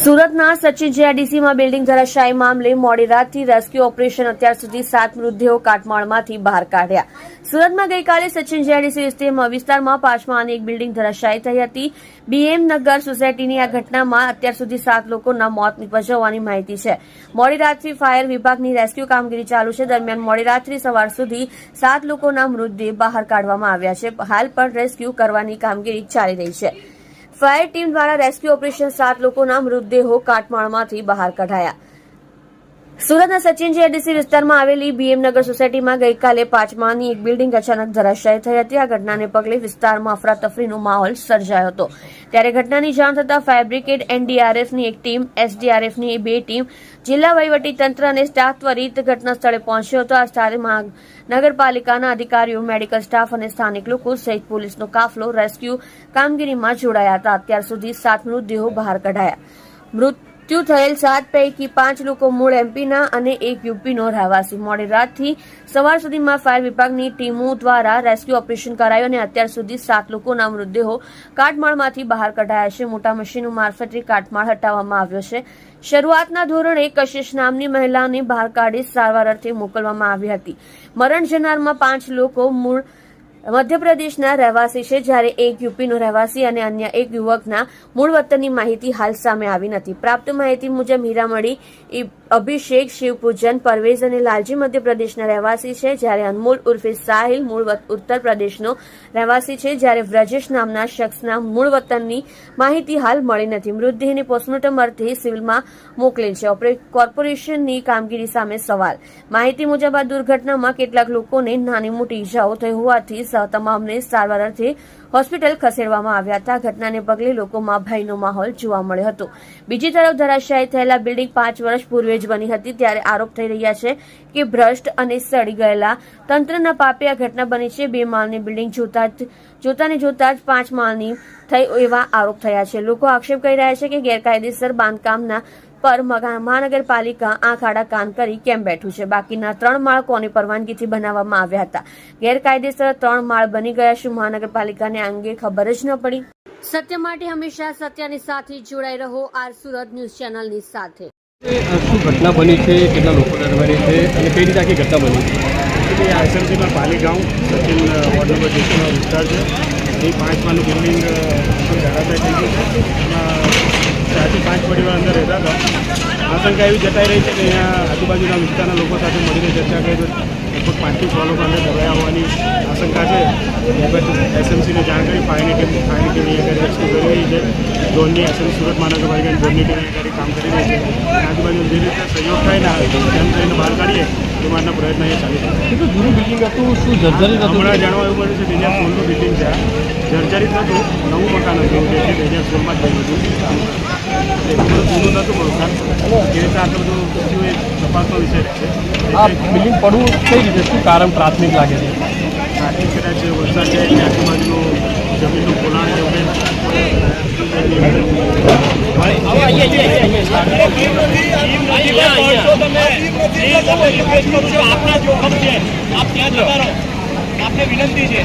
સુરતના સચિન જીઆઈડીસીમાં બિલ્ડિંગ ધરાશાયી મામલે મોડી રાતથી રેસ્ક્યુ ઓપરેશન અત્યાર સુધી સાત મૃતદેહો કાટમાળમાંથી બહાર કાઢ્યા. સુરતમાં ગઈકાલે સચિન જીઆઈડીસી વિસ્તારમાં વિસ્તારમાં અને એક બિલ્ડિંગ ધરાશાયી થઈ હતી. બીએમ નગર સોસાયટીની આ ઘટનામાં અત્યાર સુધી સાત લોકોના મોત નીપજ્યા માહિતી છે. મોડી રાતથી ફાયર વિભાગની રેસ્ક્યુ કામગીરી ચાલુ છે. દરમિયાન મોડી રાત્રિ સવાર સુધી સાત લોકોના મૃતદેહ બહાર કાઢવામાં આવ્યા છે. હાલ પણ રેસ્ક્યુ કરવાની કામગીરી ચાલી રહી છે. ફાયર ટીમ દ્વારા રેસ્ક્યુ ઓપરેશન સાત લોકોના મૃતદેહો કાટમાળમાંથી બહાર કઢાયા. સુરતના સચિન જીઆઈડીસી વિસ્તારમાં આવેલી બીએમનગર સોસાયટીમાં ગઈકાલે પાંચમાની એક બિલ્ડિંગ અચાનક ધરાશાયી થઈ હતી. આ ઘટનાને પગલે વિસ્તારમાં અફરાતફરીનો માહોલ સર્જાયો હતો. ત્યારે ઘટનાની જાણ થતાં ફાયર બ્રિગેડ એનડીઆરએફની એક ટીમ, એસડીઆરએફની બે ટીમ, જિલ્લા વહીવટી તંત્ર અને સ્ટાફ ત્વરિત ઘટના સ્થળે પહોંચ્યો હતો. આ સ્થળે નગરપાલિકાના અધિકારીઓ, મેડિકલ સ્ટાફ અને સ્થાનિક લોકો સહિત પોલીસનો કાફલો, રેસ્ક્યુ, કામગીરીમાં જોડાયા હતા. અત્યાર સુધી સાત મૃતદેહો બહાર કઢાયા. મૃત્યુ થયેલ સાત પૈકી પાંચ લોકો મૂળ એમપીના અને એક યુપીનો રહેવાસી. મોડી રાતથી સવાર સુધીમાં ફાયર વિભાગની ટીમો દ્વારા રેસ્ક્યુ ઓપરેશન કરાયું અને અત્યાર સુધી સાત લોકોના મૃતદેહો કાટમાળમાંથી બહાર કઢાયા છે. મોટા મશીનો મારફતે કાટમાળ હટાવવામાં આવ્યો છે. શરૂઆતના ધોરણે કશિશ નામની મહિલાને બહાર કાઢી સારવાર અર્થે મોકલવામાં આવી હતી. મરણ જનારમાં પાંચ લોકો મૂળ મધ્યપ્રદેશના રહેવાસી છે જ્યારે એક યુપીનો રહેવાસી અને અન્ય એક યુવકના મૂળ વતનની માહિતી હાલ સામે આવી નથી. પ્રાપ્ત માહિતી મુજબ હીરામણી ઈ- અભિષેક શિવપૂજન પરવેઝ અને લાલજી મધ્યપ્રદેશના રહેવાસી છે. જ્યારે અનમોલ ઉર્ફે સાહિલ મૂળ ઉત્તર પ્રદેશનો રહેવાસી છે. જ્યારે વ્રજેશ નામના શખ્સના મૂળ વતનની માહિતી હાલ મળી નથી. મૃતદેહને પોસ્ટમોર્ટમ અર્થે સિવિલમાં મોકલેલ છે. કોર્પોરેશનની કામગીરી સામે સવાલ. માહિતી મુજબ આ દુર્ઘટનામાં કેટલાક લોકોને નાની મોટી ઈજાઓ થઈ હોવાથી તમામને સારવાર અર્થે હોસ્પિટલ ખસેડવામાં આવ્યા હતા. ઘટનાને પગલે લોકોમાં ભયનો માહોલ જોવા મળ્યો હતો. બીજી તરફ ધરાશાયી થયેલા બિલ્ડિંગ પાંચ વર્ષ પૂર્વે જ બની હતી. ત્યારે આરોપ થઈ રહ્યા છે કે ભ્રષ્ટ અને સડી ગયેલા તંત્રના પાપે આ ઘટના બની છે. બે માળની બિલ્ડિંગ જોતા જોતાને જોતા જ પાંચ માળની થઈ એવા આરોપ થયા છે. લોકો આક્ષેપ કરી રહ્યા છે કે ગેરકાયદેસર બાંધકામના પર મગા- મહાનગરપાલિકા આંખ આડા કાન કરી કેમ બેઠું છે? બાકીના ત્રણ માળ કોની પરવાનગીથી બનાવવામાં આવ્યા હતા. ગેરકાયદેસર ત્રણ માળ બની ગયા શું મહાનગરપાલિકાને આ અંગે ખબર જ ન પડી? સત્ય માટે હંમેશા સત્યની સાથે જોડાઈ રહો આર સુરત ન્યૂઝ ચેનલની સાથે. શું ઘટના બની છે? કેટલા લોકો ડરવાની છે? અને કઈ રીતે આખી ઘટના બની છે? એટલે એ આઈસમસીના પાલીગાંવ સચિન વોર્ડ નંબર જેસીનો વિસ્તાર છે. એ પાંચમાનું બિલ્ડિંગ ધરાશાય થઈ ગયું છે. એમાં ચારથી પાંચ પરિવાર આશંકા એવી જતાઈ રહી છે કે અહીંયા આજુબાજુના વિસ્તારના લોકો સાથે મળીને ચર્ચા કરી લગભગ પાંચથી છ લોકો અંદર દબાયા હોવાની આશંકા છે. એસએમસીને જાણ કરી ફાયરની ટીમ ફાયરની ટીમ અહીંયા આગળ રેસ્ક્યુ કરી રહી છે. ઝોનની એસએમ સુરત મહાનગરપાલિકાની ઝોનની ટીમ અહીંયા કામ કરી રહી છે. આજુબાજુ જે રીતે સહયોગ થાય ને તેમ થઈને બહાર કાઢીએ એ માટેના પ્રયત્ન અહીંયા રહ્યા છે જૂનું બિલ્ડિંગ હતું શું જર્જરિત હતું હમણાં જાણવા એવું મળ્યું છે બે હજાર સોળનું બિલ્ડિંગ છે આ. જર્જરિત નહોતું નવું મકાન હતું જે છે બે હજાર સોળમાં જ થયું હતું જૂનું નહોતું મકાન એ રીતે આટલું બધું પૂછ્યું એ તપાસનો વિષય છે આ બિલ્ડિંગ પડવું કઈ રીતે શું કારણ પ્રાથમિક લાગે છે પ્રાથમિક કદાચ વરસાદ છે એટલે આજુબાજુનું જમીનનું પોલાણ છે આપના જોખમ છે. આપ ત્યાં જતા રહો. આપને વિનંતી છે.